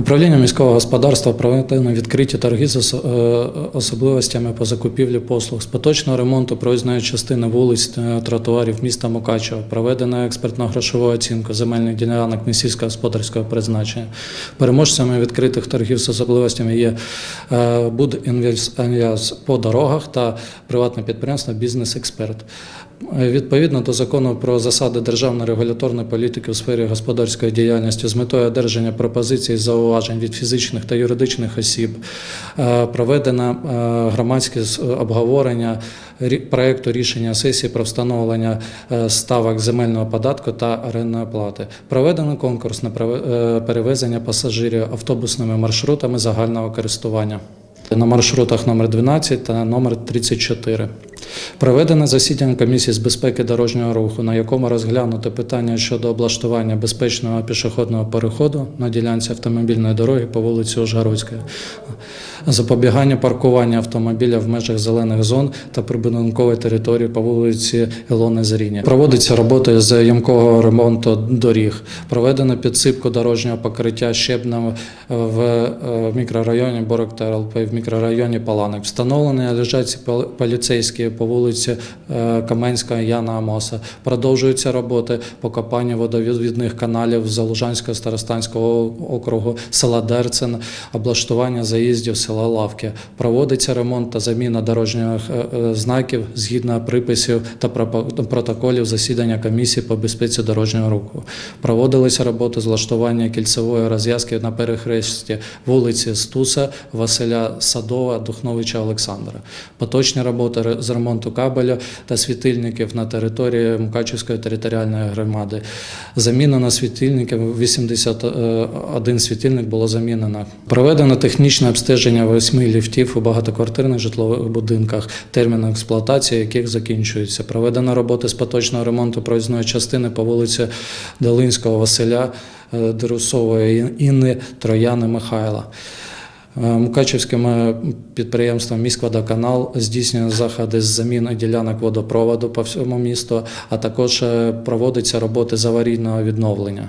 Управління міського господарства проведено відкриті торги з е, особливостями по закупівлі послуг з поточного ремонту проїзної частини вулиць тротуарів міста Мукачева. Проведено експертно-грошову оцінку земельних ділянок несільськогосподарського призначення. Переможцями відкритих торгів з особливостями є е, Будінвестальяс по дорогах та приватне підприємство Бізнес-Експерт. Е, Відповідно до закону про засади державної регуляторної політики у сфері господарської діяльності з метою одержання пропозицій і зауважень від фізичних та юридичних осіб е, проведено е, громадське обговорення проекту рішення сесії про встановлення е, ставок земельного податку та орендної плати. Проведено конкурс на перевезення пасажирів автобусними маршрутами загального користування. На маршрутах номер 12 та номер 34. Проведене засідання комісії з безпеки дорожнього руху, на якому розглянуто питання щодо облаштування безпечного пішохідного переходу на ділянці автомобільної дороги по вулиці Ужгородської, запобігання паркування автомобіля в межах зелених зон та прибудинкової території по вулиці Ілони Зріні. Проводиться роботи з ямкового ремонту доріг. Проведено підсипку дорожнього покриття щебнем в е, мікрорайоні Борок та ЛП, в мікрорайоні Паланок. Встановлені пол- поліцейські по вулиці е, Каменська Яна Амоса. Продовжуються роботи по копанню водовідвідних каналів Залужанського старостанського округу села Дерцен, облаштування заїздів села Лавки. Проводиться ремонт та заміна дорожніх е, е, знаків згідно приписів та протоколів засідання комісії по безпеці дорожнього руху. Проводилися роботи з влаштування кільцевої розв'язки на перехресті вулиці Стуса, Василя Садова, Духновича Олександра. Поточні роботи з ремонту кабелю та світильників на території Мукачівської територіальної громади. Замінено світильників 81 світильник було замінено. Проведено технічне обстеження восьми ліфтів у багатоквартирних житлових будинках, термін експлуатації яких закінчується. Проведено роботи з поточного ремонту проїзної частини по вулиці Долинського Василя, е, Друсової Інни, Трояни Михайла. Е, Мукачівським е, підприємством «Міськводоканал» здійснює заходи з заміни ділянок водопроводу по всьому місту, а також проводиться проводяться роботи з аварійного відновлення.